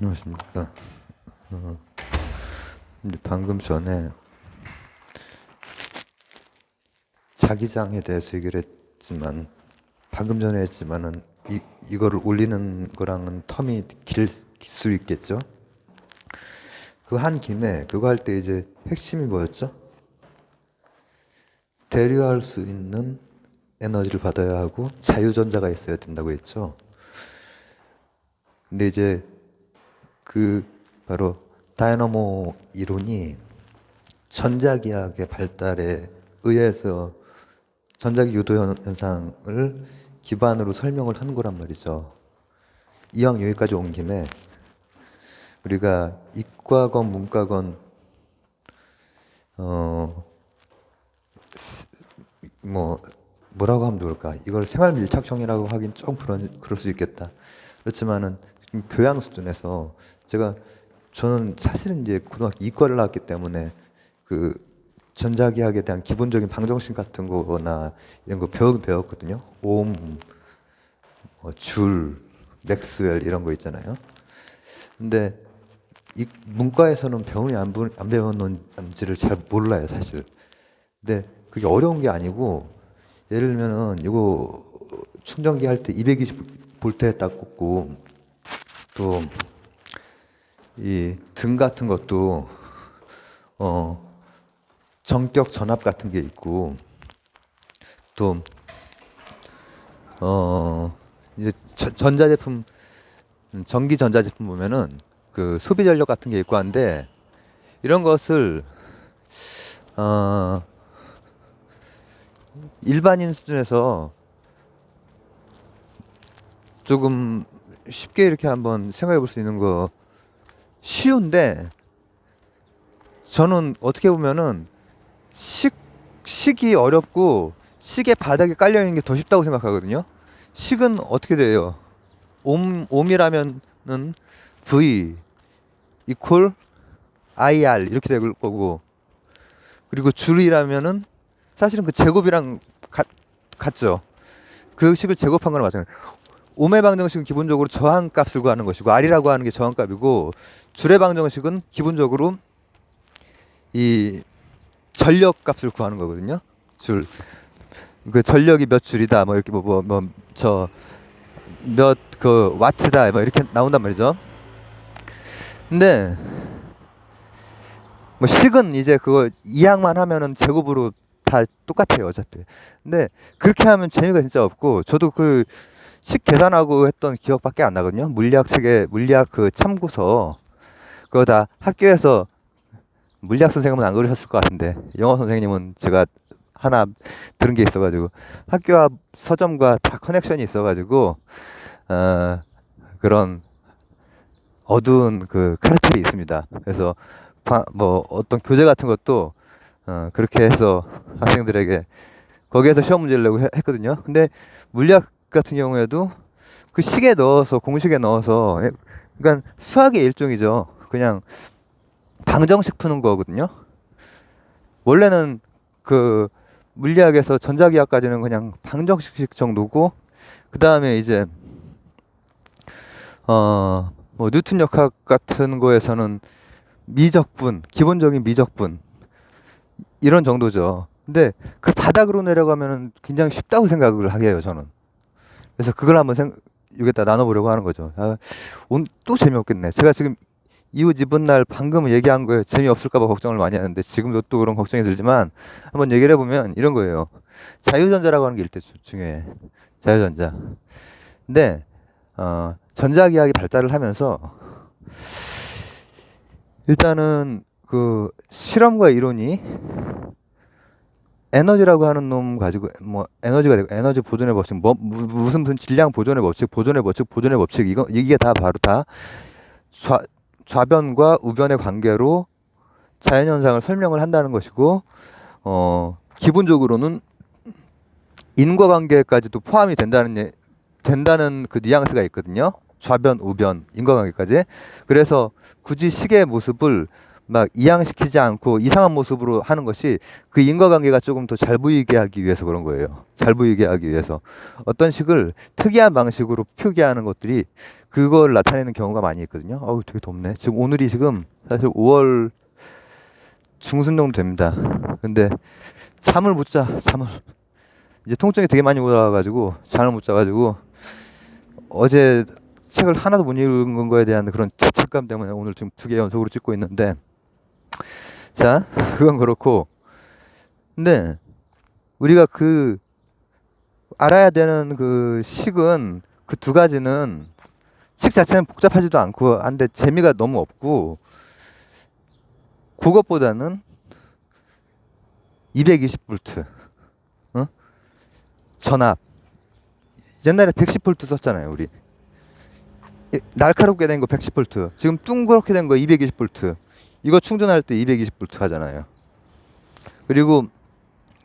안녕하십니까. 어, 방금 전에 자기장에 대해서 얘기를 했지만 방금 전에 했지만은 이 이거를 올리는 거랑은 텀이 길 수 있겠죠. 그 한 김에 그거 할 때 이제 핵심이 뭐였죠? 대류할 수 있는 에너지를 받아야 하고 자유전자가 있어야 된다고 했죠. 근데 이제 그 바로 다이너모 이론이 전자기학의 발달에 의해서 전자기 유도 현- 현상을 기반으로 설명을 한 거란 말이죠. 이왕 여기까지 온 김에 우리가 이과건 문과건 어 뭐 뭐라고 하면 좋을까? 이걸 생활 밀착형이라고 하긴 좀 그런 그럴 수 있겠다. 그렇지만은 교양 수준에서 제가 저는 사실은 이제 고등학교 이과를 나왔기 때문에 그 전자기학에 대한 기본적인 방정식 같은 거나 이런 거 배우긴 배웠거든요. 옴, 뭐 줄, 맥스웰 이런 거 있잖아요. 근데 이 문과에서는 배우니 안, 부- 안 배웠는지를 잘 몰라요, 사실. 근데 그게 어려운 게 아니고 예를 들면은 이거 충전기 할 때 220 볼트에 딱 꽂고 또 이 등 같은 것도 어 정격 전압 같은 게 있고 또 어 이제 전- 전자제품 음, 전기 전자제품 보면은 그 소비 전력 같은 게 있고 한데 이런 것을 어 일반인 수준에서 조금 쉽게 이렇게 한번 생각해 볼 수 있는 거 쉬운데 저는 어떻게 보면은 식 식이 어렵고 식의 바닥에 깔려 있는 게 더 쉽다고 생각하거든요. 식은 어떻게 돼요? 옴 옴이라면은 V 이퀄 IR 이렇게 될 거고 그리고 줄이라면은 사실은 그 제곱이랑 같, 같죠. 그 식을 제곱한 거랑 마찬가지. 옴의 방정식은 기본적으로 저항값을 구하는 것이고 R이라고 하는 게 저항값이고 줄의 방정식은 기본적으로 이 전력값을 구하는 거거든요. 줄. 그 전력이 몇 줄이다 뭐 이렇게 뭐뭐뭐 저 몇 그 와트다 뭐 이렇게 나온단 말이죠. 근데 뭐 식은 이제 그거 이항만 하면은 제곱으로 다 똑같아요 어차피. 근데 그렇게 하면 재미가 진짜 없고 저도 그 식 계산하고 했던 기억밖에 안 나거든요. 물리학 책에 물리학 그 참고서 그거 다 학교에서 물리학 선생님은 안 그러셨을 것 같은데 영어 선생님은 제가 하나 들은 게 있어가지고 학교 앞 서점과 다 커넥션이 있어가지고 어, 그런 어두운 그 카르텔이 있습니다. 그래서 바- 뭐 어떤 교재 같은 것도 어, 그렇게 해서 학생들에게 거기에서 시험 문제를 내고 해- 했거든요. 근데 물리학 같은 경우에도 그 식에 넣어서 공식에 넣어서 예, 그러니까 수학의 일종이죠. 그냥 방정식 푸는 거거든요. 원래는 그 물리학에서 전자기학까지는 그냥 방정식 정도고 그 다음에 이제 어 뭐 뉴턴 역학 같은 거에서는 미적분 기본적인 미적분 이런 정도죠. 근데 그 바닥으로 내려가면은 굉장히 쉽다고 생각을 하게 해요 저는. 그래서 그걸 한번 생 여기다 나눠보려고 하는 거죠. 아, 오늘 또 재미없겠네. 제가 지금 이웃 입은 날 방금 얘기한 거에 재미없을까봐 걱정을 많이 하는데 지금도 또 그런 걱정이 들지만 한번 얘기를 해보면 이런 거예요. 자유전자라고 하는 게 일대 주- 중요해. 자유전자. 근데 어, 전자기학이 발달을 하면서 일단은 그 실험과 이론이 에너지라고 하는 놈 가지고 뭐 에너지가 되고 에너지 보존의 법칙 뭐 무- 무슨 무슨 질량 보존의 법칙 보존의 법칙 보존의 법칙 이거 이게 다 바로 다 좌, 좌변과 우변의 관계로 자연 현상을 설명을 한다는 것이고 어 기본적으로는 인과관계까지도 포함이 된다는 예- 된다는 그 뉘앙스가 있거든요. 좌변, 우변, 인과관계까지. 그래서 굳이 식의 모습을 막 이양시키지 않고 이상한 모습으로 하는 것이 그 인과관계가 조금 더 잘 보이게 하기 위해서 그런 거예요. 잘 보이게 하기 위해서 어떤 식을 특이한 방식으로 표기하는 것들이 그걸 나타내는 경우가 많이 있거든요. 어우, 되게 덥네. 지금 오늘이 지금 사실 5월 중순 정도 됩니다. 근데 잠을 못 자, 잠을. 이제 통증이 되게 많이 올라와가지고 잠을 못 자가지고 어제 책을 하나도 못 읽은 거에 대한 그런 죄책감 때문에 오늘 지금 두 개 연속으로 찍고 있는데 자, 그건 그렇고. 근데 우리가 그 알아야 되는 그 식은 그 두 가지는 식 자체는 복잡하지도 않고 한데 재미가 너무 없고 그것보다는 220V 어? 전압. 옛날에 110V 썼잖아요 우리. 이- 날카롭게 된 거 110V 지금 둥그렇게 된 거 220V 이거 충전할 때 220V 하잖아요 그리고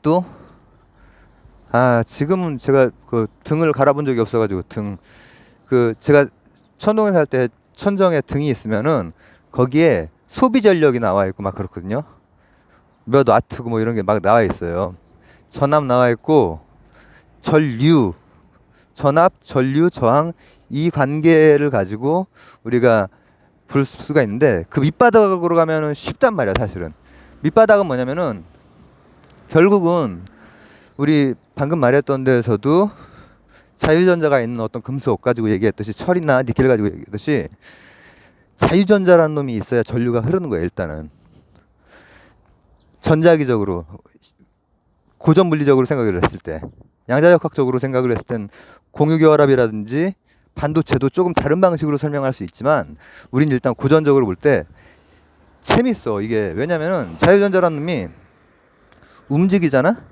또 아, 지금은 제가 그 등을 갈아본 적이 없어가지고 등, 그 제가 천동에 살 때 천정에 등이 있으면은 거기에 소비 전력이 나와 있고 막 그렇거든요. 몇 와트고 뭐 이런 게 막 나와 있어요. 전압 나와 있고 전류, 전압, 전류, 저항 이 관계를 가지고 우리가 볼 수가 있는데 그 밑바닥으로 가면은 쉽단 말이야 사실은. 밑바닥은 뭐냐면은 결국은 우리 방금 말했던 데에서도 자유전자가 있는 어떤 금속 가지고 얘기했듯이 철이나 니켈 가지고 얘기했듯이 자유전자라는 놈이 있어야 전류가 흐르는 거예요 일단은 전자기적으로 고전 물리적으로 생각을 했을 때 양자역학적으로 생각을 했을 땐 공유결합이라든지 반도체도 조금 다른 방식으로 설명할 수 있지만 우린 일단 고전적으로 볼 때 재밌어 이게 왜냐면은 자유전자라는 놈이 움직이잖아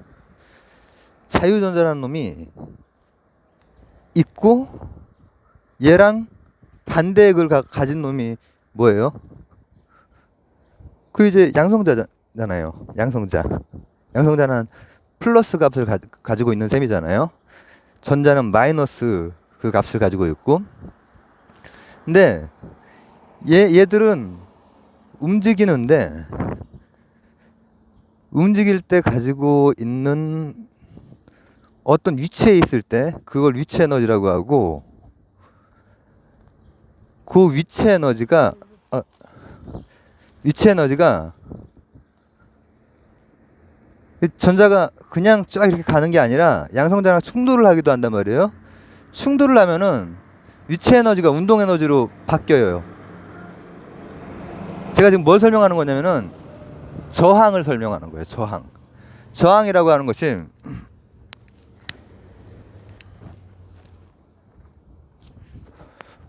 자유전자라는 놈이 있고 얘랑 반대액을 가, 가진 놈이 뭐예요? 그 이제 양성자잖아요. 양성자. 양성자는 플러스 값을 가, 가지고 있는 셈이잖아요. 전자는 마이너스 그 값을 가지고 있고. 근데 얘 얘들은 움직이는데 움직일 때 가지고 있는 어떤 위치에 있을 때 그걸 위치 에너지라고 하고 그 위치 에너지가 어, 위치 에너지가 이 전자가 그냥 쫙 이렇게 가는 게 아니라 양성자랑 충돌을 하기도 한단 말이에요. 충돌을 하면은 위치 에너지가 운동 에너지로 바뀌어요. 제가 지금 뭘 설명하는 거냐면은 저항을 설명하는 거예요. 저항. 저항이라고 하는 것이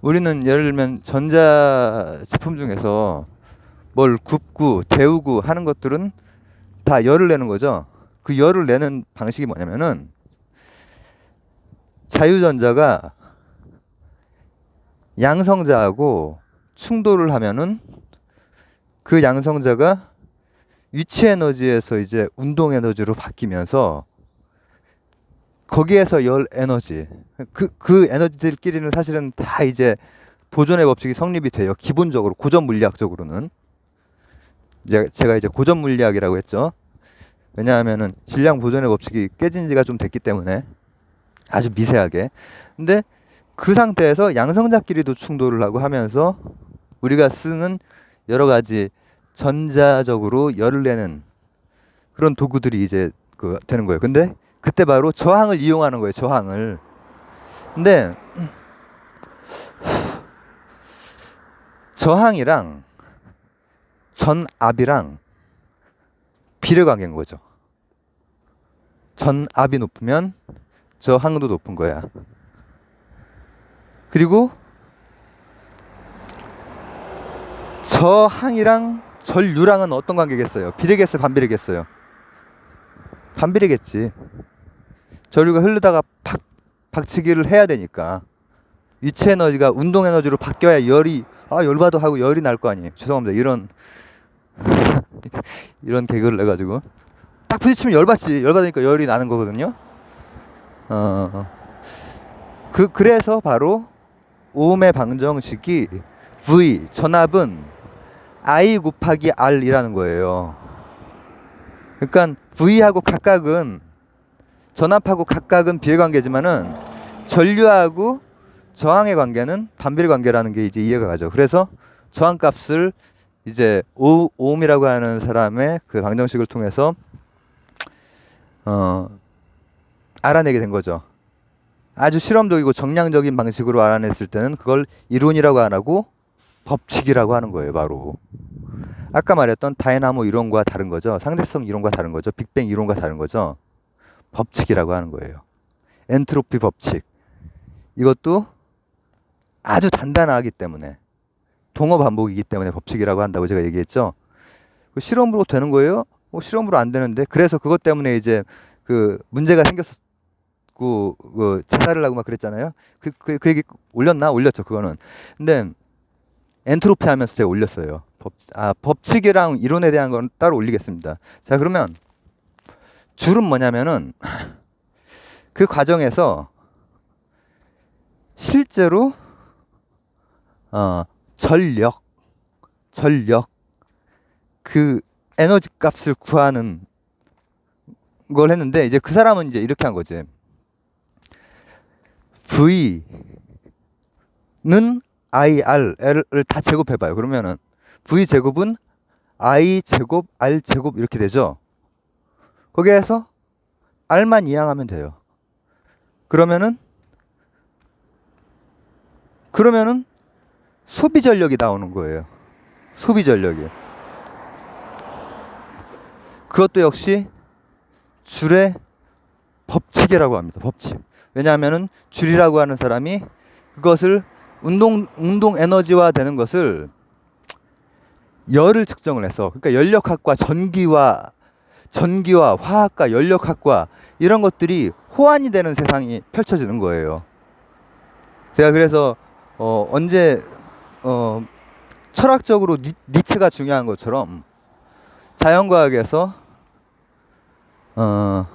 우리는 예를 들면 전자 제품 중에서 뭘 굽고 데우고 하는 것들은 다 열을 내는 거죠. 그 열을 내는 방식이 뭐냐면은 자유전자가 양성자하고 충돌을 하면은 그 양성자가 위치 에너지에서 이제 운동 에너지로 바뀌면서 거기에서 열 에너지 그, 그 에너지들끼리는 사실은 다 이제 보존의 법칙이 성립이 돼요. 기본적으로 고전 물리학적으로는 제가 이제 고전 물리학이라고 했죠. 왜냐하면은 질량 보존의 법칙이 깨진 지가 좀 됐기 때문에 아주 미세하게. 근데 그 상태에서 양성자끼리도 충돌을 하고 하면서 우리가 쓰는 여러 가지 전자적으로 열을 내는 그런 도구들이 이제 그 되는 거예요. 근데 그때 바로 저항을 이용하는 거예요. 저항을. 근데 저항이랑 전압이랑 비례 관계인 거죠. 전압이 높으면 저 항도 높은 거야. 그리고 저 항이랑 전류랑은 어떤 관계겠어요? 비례겠어요? 반비례겠어요? 반비례겠지. 전류가 흐르다가 팍 박치기를 해야 되니까 위치 에너지가 운동 에너지로 바뀌어야 열이 아 열받아 하고 열이 날 거 아니에요. 죄송합니다. 이런 이런 개그를 내 가지고 딱 부딪히면 열받지. 열받으니까 열이 나는 거거든요. 어. 그 그래서 바로 오음의 방정식이 V 전압은 I 곱하기 R이라는 거예요. 그러니까 V하고 각각은 전압하고 각각은 비례관계지만은 전류하고 저항의 관계는 반비례 관계라는 게 이제 이해가 가죠. 그래서 저항값을 이제 오, 오음이라고 하는 사람의 그 방정식을 통해서 어 알아내게 된 거죠. 아주 실험적이고 정량적인 방식으로 알아냈을 때는 그걸 이론이라고 안 하고 법칙이라고 하는 거예요, 바로. 아까 말했던 다이나모 이론과 다른 거죠. 상대성 이론과 다른 거죠. 빅뱅 이론과 다른 거죠. 법칙이라고 하는 거예요. 엔트로피 법칙. 이것도 아주 단단하기 때문에 동어 반복이기 때문에 법칙이라고 한다고 제가 얘기했죠. 그 실험으로 되는 거예요? 뭐 실험으로 안 되는데 그래서 그것 때문에 이제 그 문제가 생겼 고 그 자살을 하고 막 그랬잖아요. 그, 그, 그 얘기 올렸나? 올렸죠. 그거는. 근데 엔트로피 하면서 제가 올렸어요. 법, 아, 법칙이랑 이론에 대한 건 따로 올리겠습니다. 자, 그러면 줄은 뭐냐면은 그 과정에서 실제로 어, 전력, 전력, 그 에너지 값을 구하는 걸 했는데 이제 그 사람은 이제 이렇게 한 거지. V는 IR, L을 다 제곱해봐요. 그러면은 V 제곱은 I 제곱, R 제곱 이렇게 되죠. 거기에서 R만 이항하면 돼요. 그러면은 그러면은 소비 전력이 나오는 거예요. 소비 전력이. 그것도 역시 줄의 법칙이라고 합니다. 법칙. 왜냐하면은 줄이라고 하는 사람이 그것을 운동 운동 에너지화 되는 것을 열을 측정을 해서 그러니까 연력학과 전기와 전기와 화학과 연력학과 이런 것들이 호환이 되는 세상이 펼쳐지는 거예요. 제가 그래서 어 언제 어 철학적으로 니, 니체가 중요한 것처럼 자연과학에서 어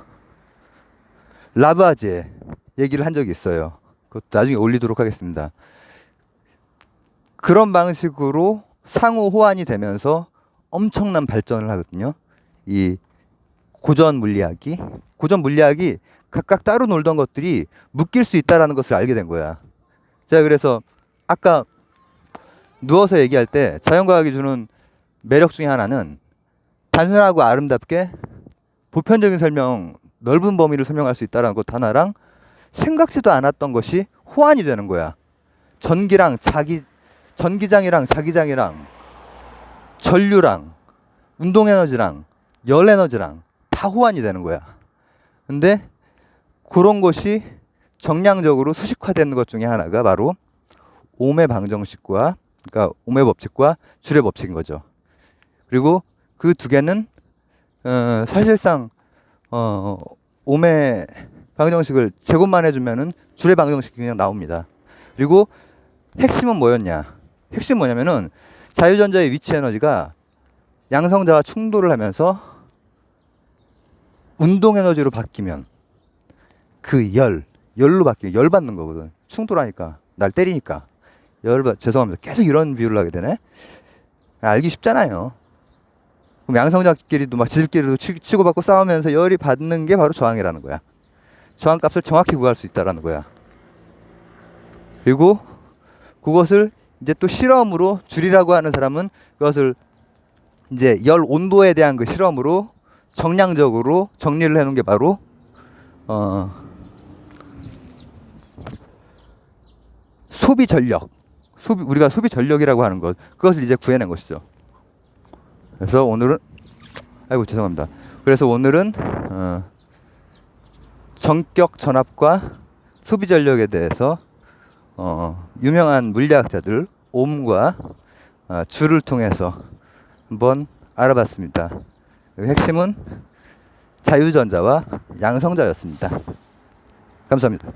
라바제 얘기를 한 적이 있어요. 그것도 나중에 올리도록 하겠습니다. 그런 방식으로 상호 호환이 되면서 엄청난 발전을 하거든요. 이 고전 물리학이 고전 물리학이 각각 따로 놀던 것들이 묶일 수 있다라는 것을 알게 된 거야. 제가 그래서 아까 누워서 얘기할 때 자연과학이 주는 매력 중에 하나는 단순하고 아름답게 보편적인 설명, 넓은 범위를 설명할 수 있다는 것 하나랑 생각지도 않았던 것이 호환이 되는 거야. 전기랑 자기 전기장이랑 자기장이랑 전류랑 운동 에너지랑 열 에너지랑 다 호환이 되는 거야. 근데 그런 것이 정량적으로 수식화되는 것 중에 하나가 바로 옴의 방정식과 그러니까 옴의 법칙과 줄의 법칙인 거죠. 그리고 그 두 개는 어, 사실상 어, 옴의 방정식을 제곱만 해주면은 줄의 방정식이 그냥 나옵니다. 그리고 핵심은 뭐였냐? 핵심 뭐냐면은 자유전자의 위치 에너지가 양성자와 충돌을 하면서 운동 에너지로 바뀌면 그 열, 열로 바뀌어 열 받는 거거든. 충돌하니까 날 때리니까 열 받. 죄송합니다. 계속 이런 비유를 하게 되네. 알기 쉽잖아요. 그럼 양성자끼리도 막 지들끼리도 치, 치고받고 싸우면서 열이 받는 게 바로 저항이라는 거야. 저항값을 정확히 구할 수 있다라는 거야. 그리고 그것을 이제 또 실험으로 줄이라고 하는 사람은 그것을 이제 열 온도에 대한 그 실험으로 정량적으로 정리를 해놓은 게 바로 어 소비 전력 소비 우리가 소비 전력이라고 하는 것 그것을 이제 구해낸 것이죠. 그래서 오늘은 아이고 죄송합니다. 그래서 오늘은 어 전격 전압과 소비 전력에 대해서 어, 유명한 물리학자들 옴과 어, 줄을 통해서 한번 알아봤습니다. 그 핵심은 자유전자와 양성자였습니다. 감사합니다.